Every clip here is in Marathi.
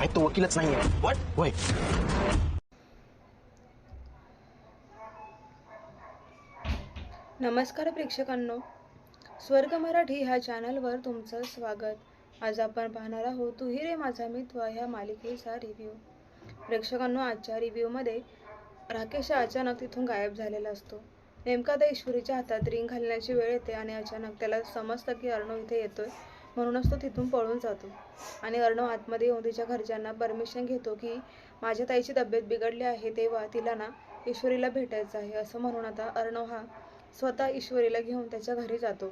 आहे तो वकीलच नाहीये वॉट होय नमस्कार प्रेक्षकांनो. स्वर्ग मराठी ह्या चॅनलवर तुमचं स्वागत. आज आपण पाहणार आहोत तू रे माझा मित्र ह्या मालिकेचा रिव्ह्यू प्रेक्षकांनो आजच्या रिव्ह्यूमध्ये राकेश अचानक तिथून गायब झालेला असतो. नेमका त्या ईश्वरीच्या हातात रिंग घालण्याची वेळ येते आणि अचानक त्याला समजतं की अर्णव इथे येतोय. म्हणूनच तो तिथून पळून जातो. आणि अर्णव आतमध्ये येऊन तिच्या घरच्यांना परमिशन घेतो की माझ्या ताईची तब्येत बिघडली आहे तेव्हा तिला ना ईश्वरीला भेटायचं आहे. असं म्हणून आता अर्णव हा स्वतः ईश्वरीला घेऊन त्याच्या घरी जातो.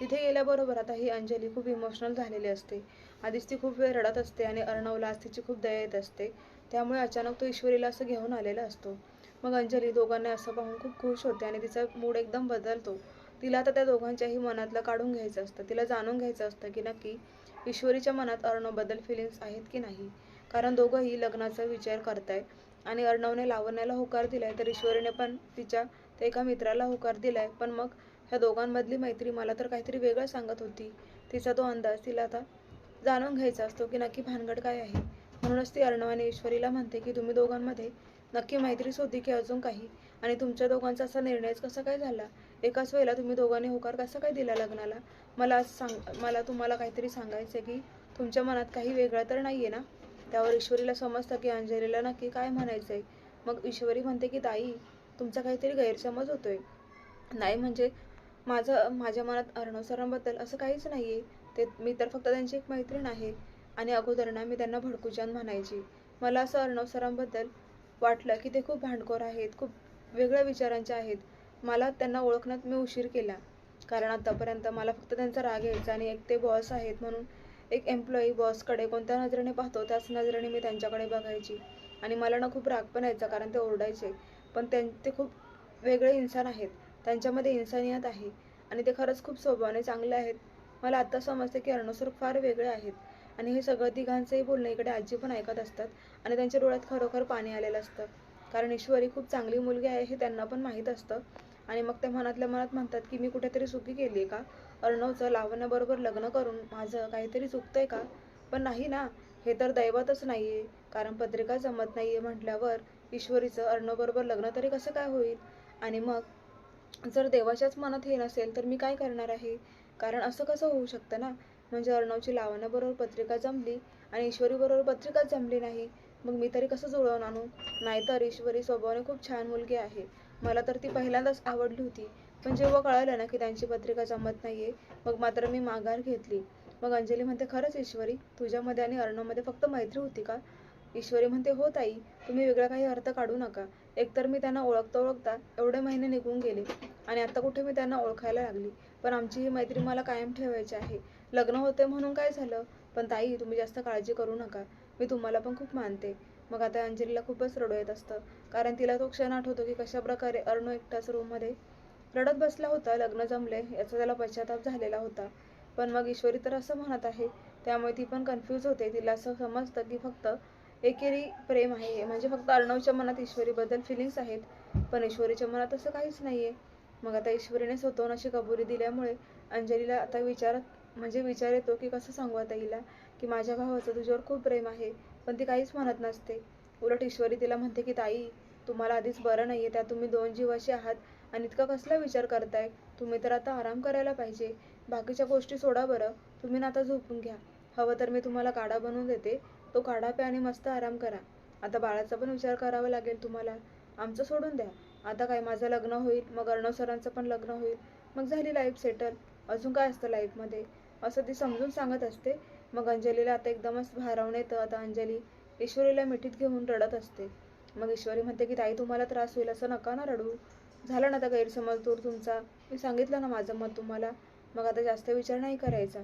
तिथे गेल्याबरोबर आता ही अंजली खूप इमोशनल झालेली असते. आधीच ती खूप वेळ रडत असते आणि अर्णवला आज तिची खूप दया येत असते. त्यामुळे अचानक तो ईश्वरीला असं घेऊन आलेला असतो. मग अंजली दोघांना असं पाहून खूप खुश होते आणि तिचा मूड एकदम बदलतो. तिला आता त्या दोघांच्याही मनातलं काढून घ्यायचं असतं. तिला जाणून घ्यायचं असतं की नक्की ईश्वरीच्या मनात अर्णवबद्दल फिलिंग्स आहेत की नाही. कारण दोघंही लग्नाचा विचार करताय आणि अर्णवने लावण्याला होकार दिलाय तर ईश्वरीने पण तिच्या त्या एका मित्राला होकार दिलाय. पण मग ह्या दोघांमधली मैत्री मला तर काहीतरी वेगळं सांगत होती. तिचा तो अंदाज तिला आता जाणून घ्यायचा असतो की नक्की भानगड काय आहे. म्हणूनच ती अर्णवाने ईश्वरीला म्हणते की तुम्ही दोघांमध्ये नक्की मैत्रीच होती की अजून काही? आणि तुमच्या दोघांचा असा निर्णयच कसा काय झाला? एकाच वेळेला तुम्ही दोघांनी होकार कसा काय दिला लग्नाला? मला सांग मला तुम्हाला काहीतरी सांगायचं की तुमच्या मनात काही वेगळं तर नाही आहे ना? त्यावर ईश्वरीला समजतं की अंजलीला नक्की काय म्हणायचं आहे मग ईश्वरी म्हणते की ताई तुमचा काहीतरी गैरसमज होतोय. नाही म्हणजे माझं माझ्या मनात अर्णव सरांबद्दल असं काहीच नाही आहे ते मी तर फक्त त्यांची एक मैत्रीण आहे. आणि अगोदर ना मी त्यांना भडकूजान म्हणायची. मला असं अर्णव सरांबद्दल वाटलं की ते खूप भांडखोर आहेत खूप वेगळ्या विचारांचे आहेत. मला त्यांना ओळखण्यात मी उशीर केला. कारण आतापर्यंत मला फक्त त्यांचा राग यायचा आणि एक ते बॉस आहेत म्हणून एक एम्प्लॉई बॉसकडे कोणत्या नजरेने पाहतो त्याच नजरेने मी त्यांच्याकडे बघायची. आणि मला ना खूप राग पण यायचा कारण ते ओरडायचे. पण त्यां ते खूप वेगळे इन्सान आहेत. त्यांच्यामध्ये इन्सानियत आहे. आणि ते खरंच खूप स्वभावाने चांगले आहेत. मला आत्ता समजते की अर्णसर फार वेगळे आहेत. आणि हे सगळं तिघांचंही बोलणं इकडे आजी पण ऐकत असतात आणि त्यांच्या डोळ्यात खरोखर पाणी आलेलं असतं. कारण ईश्वरी खूप चांगली मुलगी आहे हे त्यांना पण माहीत असतं. आणि मग त्या मनातल्या मनात म्हणतात की मी कुठेतरी चुकी केली आहे का? अर्णवचं लावण्याबरोबर लग्न करून माझं काहीतरी चुकतंय का? पण नाही ना हे तर दैवतच नाही आहे कारण पत्रिका जमत नाही आहे म्हटल्यावर ईश्वरीचं अर्णवबरोबर लग्न तरी कसं काय होईल? आणि मग जर देवाच्याच मनात हे नसेल तर मी काय करणार आहे? कारण असं कसं होऊ शकतं ना? म्हणजे अर्णवची लावण्याबरोबर पत्रिका जमली आणि ईश्वरीबरोबर पत्रिका जमली नाही मग मी तरी कसं जुळवून आणू नाहीतर ईश्वरी स्वभावाने खूप छान मुलगी आहे. मला तर ती पहिल्यांदाच आवडली होती. पण जेव्हा कळालं ना की त्यांची पत्रिका जमत नाहीये मग मात्र मी माघार घेतली. मग अंजली म्हणते खरंच ईश्वरी तुझ्यामध्ये आणि अर्णवमध्ये फक्त मैत्री होती का? ईश्वरी म्हणते हो ताई तुम्ही वेगळा काही अर्थ काढू नका. एकतर मी त्यांना ओळखता ओळखता एवढे महिने निघून गेले आणि आता कुठे मी त्यांना ओळखायला लागली? पण आमची ही मैत्री मला कायम ठेवायची आहे. लग्न होते म्हणून काय झालं? पण ताई तुम्ही जास्त काळजी करू नका. मी तुम्हाला पण खूप मानते. मग आता अंजलीला खूपच रडू येत असतं. कारण तिला तो क्षण आठवतो की कशा प्रकारे अर्णव एकटाच रूममध्ये रडत बसला होता. लग्न जमले याचा त्याला पश्चाताप झालेला होता. पण मग ईश्वरी तर असं म्हणत आहे. त्यामुळे ती पण कन्फ्यूज होते. तिला असं समजतं की फक्त एकेरी प्रेम आहे. म्हणजे फक्त अर्णवच्या मनात ईश्वरीबद्दल फिलिंग्स आहेत. पण ईश्वरीच्या मनात असं काहीच नाही आहे मग आता ईश्वरीने स्वतःहून अशी कबुली दिल्यामुळे अंजलीला आता विचार म्हणजे विचार येतो की कसं सांगू आता हिला की माझ्या भावाचं तुझ्यावर खूप प्रेम आहे पण ती काहीच म्हणत नसते. उलट ईश्वरी तिला म्हणते की ताई तुम्हाला आधीच बरं नाही आहे त्या तुम्ही दोन जीवाशी आहात आणि इतका कसला विचार करताय? तुम्ही तर आता आराम करायला पाहिजे. बाकीच्या गोष्टी सोडा बरं. तुम्ही ना आता झोपून घ्या. हवं तर मी तुम्हाला काढा बनवून देते. तो काढा प्या आणि मस्त आराम करा. आता बाळाचा पण विचार करावा लागेल तुम्हाला. आमचं सोडून द्या. आता काय माझं लग्न होईल मग अर्णव सरांचं पण लग्न होईल. मग झाली लाईफ सेटल अजून काय असतं लाईफमध्ये असं ती समजून सांगत असते. मग अंजलीला आता एकदमच भारावून येतं. आता अंजली ईश्वरीला मिठीत घेऊन रडत असते. मग ईश्वरी म्हणते की ताई तुम्हाला त्रास होईल असं नका ना रडू. झाला ना आता गैरसमज दूर तुमचा. मी सांगितलं ना माझं मत तुम्हाला. मग आता जास्त विचार नाही करायचा.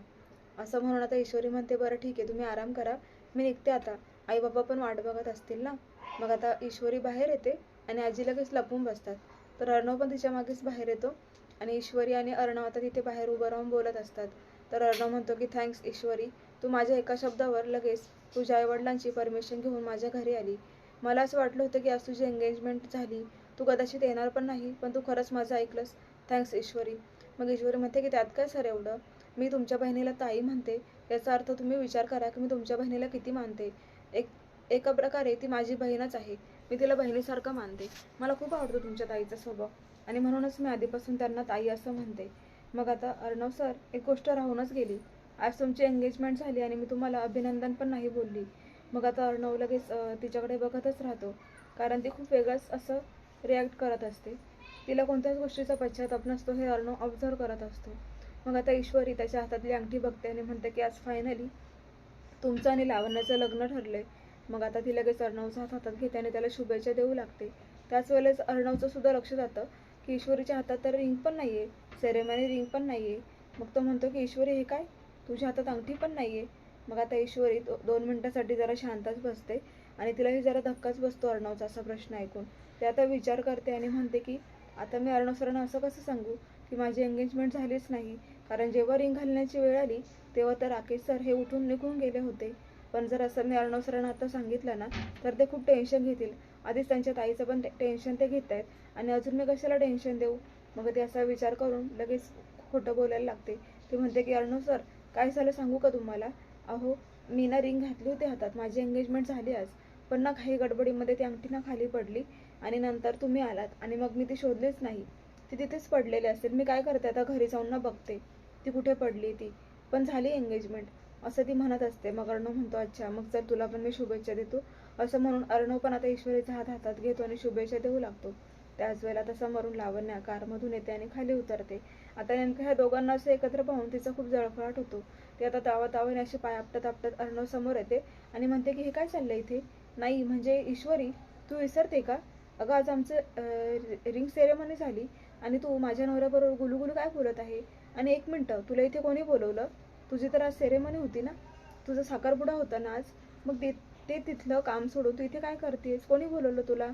असं म्हणून आता ईश्वरी म्हणते बरं ठीक आहे तुम्ही आराम करा. मी निघते आता. आई बाबा पण वाट बघत असतील ना? मग आता ईश्वरी बाहेर येते आणि आजी लगेच लपून बसतात. तर अर्णव पण तिच्या मागेच बाहेर येतो आणि ईश्वरी आणि अर्णव आता तिथे बाहेर उभं राहून बोलत असतात. तर अर्णव म्हणतो की थँक्स ईश्वरी तू माझ्या एका शब्दावर लगेच तुझ्या आईवडिलांची परमिशन घेऊन माझ्या घरी आली. मला असं वाटलं होतं की आज तुझी एंगेजमेंट झाली. तू कदाचित येणार पण नाही पण तू खरंच माझं ऐकलंस. थँक्स ईश्वरी. मग ईश्वरी म्हणते की त्यात काय सर एवढं? मी तुमच्या बहिणीला ताई म्हणते. याचा अर्थ तुम्ही विचार करा की मी तुमच्या बहिणीला किती मानते. एक एका प्रकारे ती माझी बहीणच आहे. मी तिला बहिणीसारखं मानते. मला खूप आवडतो तुमच्या ताईचा स्वभाव. आणि म्हणूनच मी आधीपासून त्यांना ताई असं म्हणते. मग आता अर्णव सर एक गोष्ट राहूनच गेली. आज तुमची एंगेजमेंट झाली आणि मी तुम्हाला अभिनंदन पण नाही बोलली. मग आता अर्णव लगेच तिच्याकडे बघतच राहतो. कारण ती खूप वेगळंच असं रिॲक्ट करत असते. तिला कोणत्याच गोष्टीचा पश्चाताप नसतो हे अर्णव ऑब्झर्व करत असतो. मग आता ईश्वरी त्याच्या हातातली अंगठी बघते आणि म्हणते की आज फायनली तुमचं आणि लावण्याचं लग्न ठरलंय. मग आता ती लगेच अर्णवचा हात हातात घेते आणि त्याला शुभेच्छा देऊ लागते. त्याच वेळेस अर्णवचं सुद्धा लक्ष जातं की ईश्वरीच्या हातात तर रिंग पण नाही आहे सेरेमनी रिंग पण नाही आहे मग तो म्हणतो की ईश्वरी हे काय? तुझ्या हातात अंगठी पण नाही आहे मग आता ईश्वरी दोन मिनटासाठी जरा शांतच बसते आणि तिलाही जरा धक्काच बसतो अर्णवचा असा प्रश्न ऐकून. ते आता विचार करते आणि म्हणते की आता मी अर्णव सरांना असं कसं सांगू की माझी एंगेजमेंट झालीच नाही. कारण जेव्हा रिंग घालण्याची वेळ आली तेव्हा तर राकेश सर हे उठून निघून गेले होते. पण जर असं मी अर्णव सरांना आता सांगितलं ना तर ते खूप टेन्शन घेतील. आधीच त्यांच्या ताईचं पण टेन्शन ते घेत आहेत आणि अजून मी कशाला टेन्शन देऊ? मग ते असा विचार करून लगेच खोटं बोलायला लागते. ते म्हणते की अर्णव सर काय झालं सांगू का तुम्हाला? अहो मी ना रिंग घातली होती हातात. माझी एंगेजमेंट झाली आज. पण ना काही गडबडीमध्ये ती अंगठी ना खाली पडली आणि नंतर तुम्ही आलात आणि मग मी ती शोधलीच नाही. ती तिथेच पडलेली असेल. मी काय करते आता? घरी जाऊन ना बघते. ती कुठे पडली ती? पण झाली एंगेजमेंट असं ती म्हणत असते. मग अर्णव म्हणतो अच्छा मग जर तुला पण मी शुभेच्छा देतो. असं म्हणून अर्णव पण आता ईश्वरीचा हात हातात घेतो आणि शुभेच्छा देऊ लागतो. त्याच वेळेला आता समोरून लावण्या कारमधून येते आणि खाली उतरते. आता नेमकं ह्या दोघांना असं एकत्र पाहून तिचा खूप जळफळाट होतो. ती आता तावा तावाने अशी पाय आपटत आपटत अर्णव समोर येते आणि म्हणते की हे काय चाललंय इथे? नाही म्हणजे ईश्वरी तू विसरते का? अगं आज आमचं रिंग सेरेमनी झाली आणि तू माझ्या नवऱ्याबरोबर गुलुगुलू काय बोलत आहे? आणि एक मिनटं तुला इथे कोणी बोलवलं? तुझी तर आज सेरेमनी होती ना? तुझा साखरपुडा होता ना आज? मग ते ते तिथलं काम सोडून तू इथे काय करतेस? कोणी बोलवलं तुला?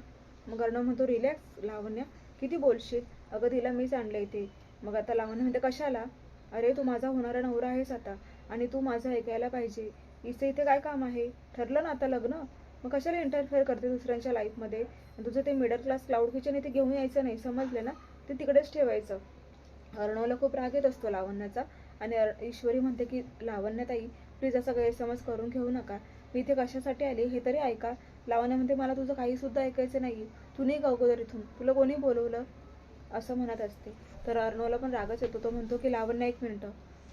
मग अर्णव म्हणतो रिलॅक्स लावण्या. किती बोलशील? अगं तिला मीच आणलं इथे मग आता लावण्या म्हणते कशाला? अरे तू माझा होणारा नवरा आहेस आता आणि तू माझं ऐकायला पाहिजे. इथे इथे काय काम आहे? ठरलं ना आता लग्न? मग कशाला इंटरफेअर करते दुसऱ्यांच्या लाईफमध्ये तुझं ते मिडल क्लास क्लाउड किचन इथे घेऊन यायचं नाही समजलं ना? ते तिकडेच ठेवायचं. अर्णवला खूप राग येत असतो लावण्याचा आणि ईश्वरी म्हणते की लावण्यताई प्लीज असा गैरसमज करून घेऊ नका. मी इथे कशासाठी आले? हे तरी ऐका. लावण्या म्हणते मला तुझं काही सुद्धा ऐकायचं नाही तू नाही का अगोदर इथून. तुला कोणी बोलवलं? असं म्हणत असते. तर अर्णवला पण रागच येतो. तो म्हणतो की लावण्या एक मिनटं.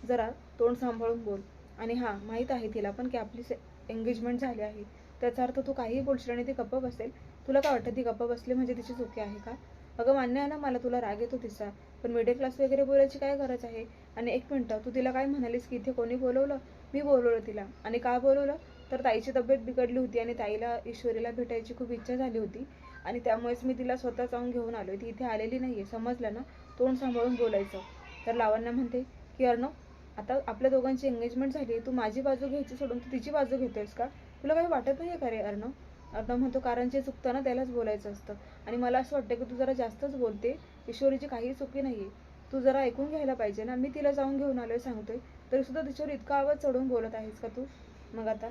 जरा तोंड सांभाळून बोल. आणि हां माहीत आहे तिला पण की आपली एंगेजमेंट झाली आहे. त्याचा अर्थ तू काहीही बोलशील आणि ती गप्प बसेल. तुला काय वाटतं ती गप्प बसली म्हणजे तिची चुकी आहे का? अगं मान्य आहे ना मला तुला राग येतो तिचा. पण मिडल क्लास वगैरे बोलायची काय गरज आहे? आणि एक मिनटं तू तिला काय म्हणालीस की इथे कोणी बोलवलं? मी बोलवलं तिला. आणि का बोलवलं? तर ताईची तब्येत बिघडली होती आणि ताईला ईश्वरीला भेटायची खूप इच्छा झाली होती. आणि त्यामुळेच मी तिला स्वतः जाऊन घेऊन आलो ती इथे आलेली नाहीये. समजलं ना? तोंड सांभाळून बोलायचं. तर लावण्या म्हणते की अर्णव आता आपल्या दोघांची एंगेजमेंट झाली तू माझी बाजू घ्यायची सोडून तू तिची बाजू घेतोयस का? तुला काही वाटत नाही का रे अर्णव? अर्णव म्हणतो कारण जे चुकतं ना त्यालाच बोलायचं असतं. आणि मला असं वाटतं की तू जरा जास्तच बोलते. ईश्वरीची काही चुकी नाहीये. तू जरा ऐकून घ्यायला पाहिजे ना? मी तिला जाऊन घेऊन आलोय सांगतोय. तरी सुद्धा तिच्यावर इतका आवाज चढून बोलत आहेस का तू? मग आता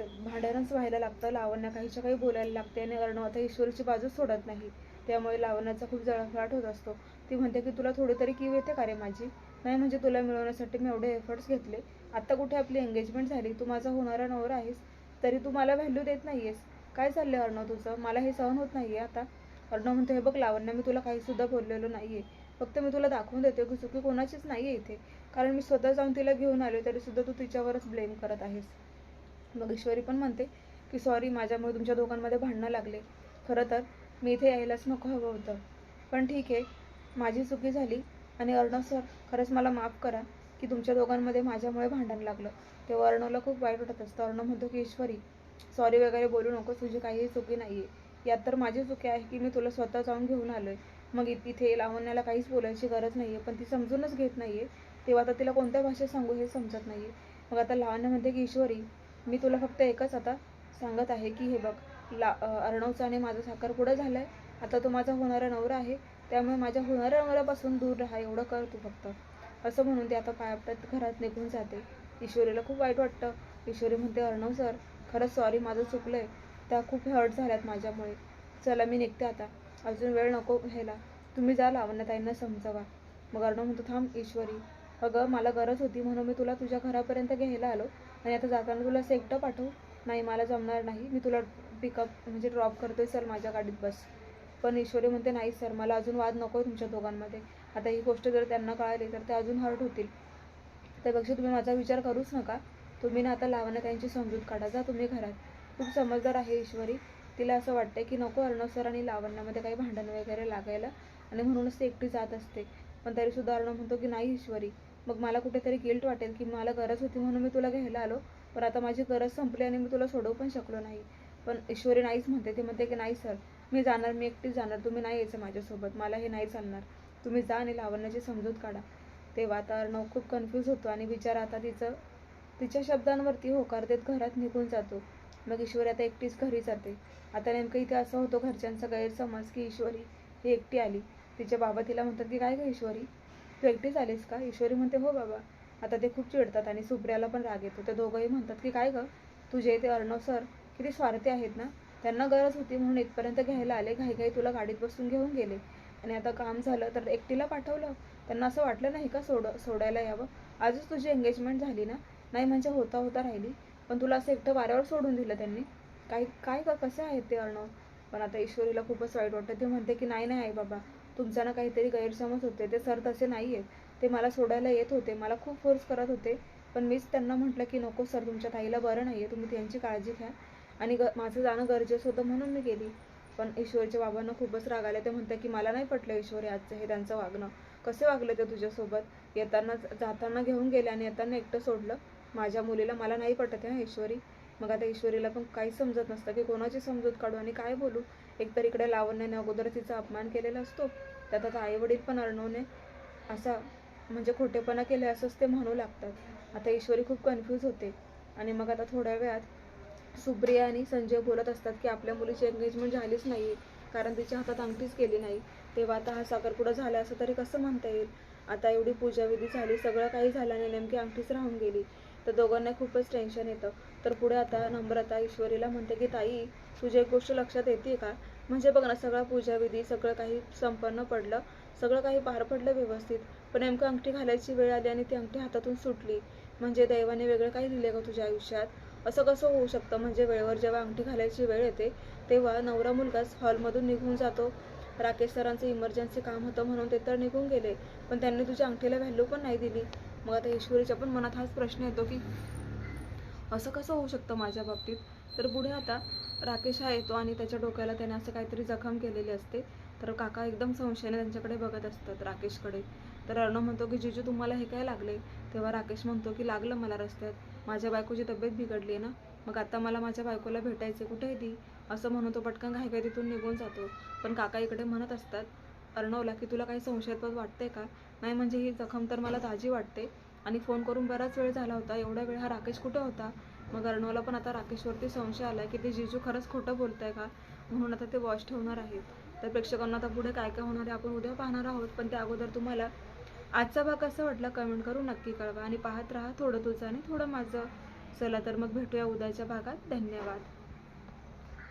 तर भांडणच व्हायला लागतं लावण्या काहीच्या काही बोलायला लागते आणि अर्णव आता ईश्वरीची बाजूच सोडत नाही. त्यामुळे लावण्याचा खूप जळफळाट होत असतो. ती म्हणते की तुला थोडी तरी कीव येते का रे माझी? नाही म्हणजे तुला मिळवण्यासाठी मी एवढे एफर्ट्स घेतले. आत्ता कुठे आपली एंगेजमेंट झाली? तू माझा होणारा नवरा आहेस तरी तू मला व्हॅल्यू देत नाहीयेस. काय चाललंय अर्णव तुझं? मला हे सहन होत नाही आहे आता. अर्णव म्हणतो हे बघ लावण्या मी तुला काही सुद्धा बोललेलो आहे फक्त मी तुला दाखवून देते की चुकी कोणाचीच नाही आहे इथे. कारण मी स्वतः जाऊन तिला घेऊन आलो तरी सुद्धा तू तिच्यावरच ब्लेम करत आहेस. मग ईश्वरी पण म्हणते की सॉरी माझ्यामुळे तुमच्या दोघांमध्ये भांडणं लागले. खरं तर मी इथे यायलाच नको हवं होतं. पण ठीक आहे माझी चुकी झाली आणि अर्णव सर खरंच मला माफ करा की तुमच्या दोघांमध्ये माझ्यामुळे भांडण लागलं. तेव्हा अर्णवला खूप वाईट वाटत असतं. अर्णव म्हणतो की ईश्वरी सॉरी वगैरे बोलू नको तुझी काहीही चुकी नाही आहे यात तर माझी चुकी आहे की मी तुला स्वतः जाऊन घेऊन आलो आहे मग इथे लावण्याला काहीच बोलायची गरज नाही आहे पण ती समजूनच घेत नाही आहे तेव्हा आता तिला कोणत्या भाषेत सांगू हे समजत नाही आहे मग आता लावण्या म्हणते की ईश्वरी मी तुला फक्त एकच आता सांगत आहे की हे बघ ला अर्णवचा आणि माझा साखरपुडा झाला आहे आता तो माझा होणारा नवरा आहे. त्यामुळे माझ्या होणाऱ्या नवऱ्यापासून दूर राहा एवढं कर तू फक्त. असं म्हणून ते आता पायापटात घरात निघून जाते. ईश्वरीला खूप वाईट वाटतं. ईश्वरी म्हणते अर्णव सर खरंच सॉरी माझं चुकलंय. त्या खूप हर्ट झाल्यात माझ्यामुळे. चला मी निघते आता. अजून वेळ नको घ्यायला. तुम्ही जा लावण्याताईंना समजावा. मग अर्णव म्हणतो थांब ईश्वरी. अगं मला गरज होती म्हणून मी तुला तुझ्या घरापर्यंत घ्यायला आलो. आणि आता जाताना तुला असं एकटं पाठवू. नाही मला जमणार नाही. मी तुला पिकअप म्हणजे ड्रॉप करतोय सर माझ्या गाडीत बस. पण ईश्वरी म्हणते नाही सर मला अजून वाद नको आहे तुमच्या दोघांमध्ये. आता ही गोष्ट जर त्यांना कळाली तर ते अजून हर्ट होतील. त्यापेक्षा तुम्ही माझा विचार करूच नका. तुम्ही ना आता लावण्या त्यांची समजूत काढा. जा तुम्ही घरात. खूप समजदार आहे ईश्वरी. तिला असं वाटतंय की नको अर्णव सर आणि लावण्यामध्ये काही भांडण वगैरे लागायला. आणि म्हणूनच ती एकटी जात असते. पण तरीसुद्धा अर्णव म्हणतो की नाही ईश्वरी. मग मला कुठेतरी गिल्ट वाटेल की मला गरज होती म्हणून मी तुला घ्यायला आलो. पण आता माझी गरज संपली आणि मी तुला सोडवू पण शकलो नाही. पण ईश्वरी नाहीच म्हणते. ती म्हणते की नाही सर मी जाणार मी एकटीच जाणार. तुम्ही नाही यायचं माझ्यासोबत. मला हे नाही चालणार. तुम्ही जा आणि लावण्याची समजूत काढा. तेव्हा आता अर्णव खूप कन्फ्यूज होतो आणि विचार आता तिचं तिच्या शब्दांवरती होकार देत घरात निघून जातो. मग ईश्वरी आता एकटीच घरी जाते. आता नेमकं इथे असं होतं घरच्यांचा गैरसमज की ईश्वरी ही एकटी आली. तिचे बाबा तिला म्हणतात की काय गं ईश्वरी? तू एकटीच आलीस का? ईश्वरी म्हणते हो बाबा. आता ते खूप चिडतात आणि सुप्रियाला पण राग येतो. ते दोघंही म्हणतात की काय गं? तुझे ते अर्णव सर किती स्वार्थी आहेत ना? त्यांना गरज होती म्हणून इथपर्यंत घ्यायला आले. घाई घाई तुला गाडीत बसून घेऊन गेले. आणि आता काम झालं तर एकटीला पाठवलं. त्यांना असं वाटलं नाही का सोड सोडायला यावं? आजच तुझी एंगेजमेंट झाली ना? नाही म्हणजे होता होता राहिली. पण तुला असं एकटं वाऱ्यावर सोडून दिलं त्यांनी. काय काय का कसे आहेत ते अर्णव? पण आता ईश्वरीला खूपच वाईट वाटतं. ते म्हणते की नाही नाही आई बाबा. तुमचा ना काहीतरी गैरसमज होते ते सर तसे नाही आहेत ते मला सोडायला येत होते मला खूप फोर्स करत होते. पण मीच त्यांना म्हटलं की नको सर तुमच्या ताईला बरं नाही आहे तुम्ही त्यांची काळजी घ्या. आणि ग माझं जाणं गरजेचं होतं म्हणून मी गेली. पण ईश्वरीच्या बाबांना खूपच रागाले ते म्हणतात की मला नाही पटलं ईश्वरी आजचं हे त्यांचं वागणं. कसे वागले ते तुझ्यासोबत? येताना जाताना घेऊन गेले आणि येताना एकटं सोडलं. माझ्या मुलीला मला नाही पटत आहे ईश्वरी. मग आता ईश्वरीला पण काहीच समजत नसतं की कोणाची समजूत काढू आणि काय बोलू? एकतर इकडे लावण्याने अगोदर तिचा अपमान केलेला असतो. त्यात आता आईवडील पण अर्णवने असा म्हणजे खोटेपणा केले असंच ते म्हणू लागतात. आता ईश्वरी खूप कन्फ्यूज होते. आणि मग आता थोड्या वेळात सुप्रिया आणि संजय बोलत असतात की आपल्या मुलीची एंगेजमेंट झालीच नाही कारण तिच्या हातात अंगठीच केली नाही. तेव्हा आता हा साखरपुडा झाला असं तरी कसं म्हणता येईल? आता एवढी पूजाविधी झाली सगळं काही झालं आणि नेमकी अंगठीच राहून गेली तर दोघांना खूपच टेन्शन येतं. तर पुढे आता नम्रता ईश्वरीला म्हणते की ताई तुझी एक गोष्ट लक्षात येते का? म्हणजे बघ ना सगळा पूजाविधी सगळं काही संपन्न पडलं सगळं काही पार पडलं व्यवस्थित. पण नेमकं अंगठी घालायची वेळ आली आणि ती अंगठी हातातून सुटली. म्हणजे दैवाने वेगळं काही दिले का तुझ्या आयुष्यात? असं कसं होऊ शकतं? म्हणजे वेळेवर जेव्हा अंगठी घालायची वेळ येते तेव्हा नवरा मुलगाच हॉलमधून निघून जातो. राकेश सरांचं इमर्जन्सी काम होतं म्हणून ते तर निघून गेले पण त्यांनी तुझ्या अंगठीला व्हॅल्यू पण नाही दिली. मग आता ईश्वरीच्या पण मनात हाच प्रश्न येतो की असं कसं होऊ शकतं माझ्या बाबतीत? तर पुढे आता राकेश हा येतो आणि त्याच्या डोक्याला त्याने असं काहीतरी जखम केलेली असते. तर काका एकदम संशयाने त्यांच्याकडे बघत असतात राकेशकडे. तर अर्णव म्हणतो की जिजू तुम्हाला हे काय लागले? तेव्हा राकेश म्हणतो की लागलं मला रस्त्यात. माझ्या बायकोची तब्येत बिघडली आहे ना. मग आता मला माझ्या बायकोला भेटायचे कुठे आहे ती? असं म्हणून तो पटकन घाईघाई तिथून निघून जातो. पण काका इकडे म्हणत असतात अर्णवला की तुला काही संशयास्पद वाटते का? नाही म्हणजे ही जखम तर मला ताजी वाटते. आणि फोन करून बराच वेळ झाला होता. एवढा वेळ हा राकेश कुठे होता? मग अर्णवला पण आता राकेशवरती संशय आला की ते जिजू खरंच खोटं बोलतंय का? म्हणून आता ते वॉच ठेवणार आहेत. तर प्रेक्षकांना आता पुढे काय काय होणार आहे आपण उद्या पाहणार आहोत. पण त्या अगोदर तुम्हाला आजचा भाग कसा वाटला कमेंट करून नक्की कळवा. आणि पाहत राहा थोडं तुझं आणि थोडं माझं. चला तर मग भेटूया उद्याच्या भागात. धन्यवाद.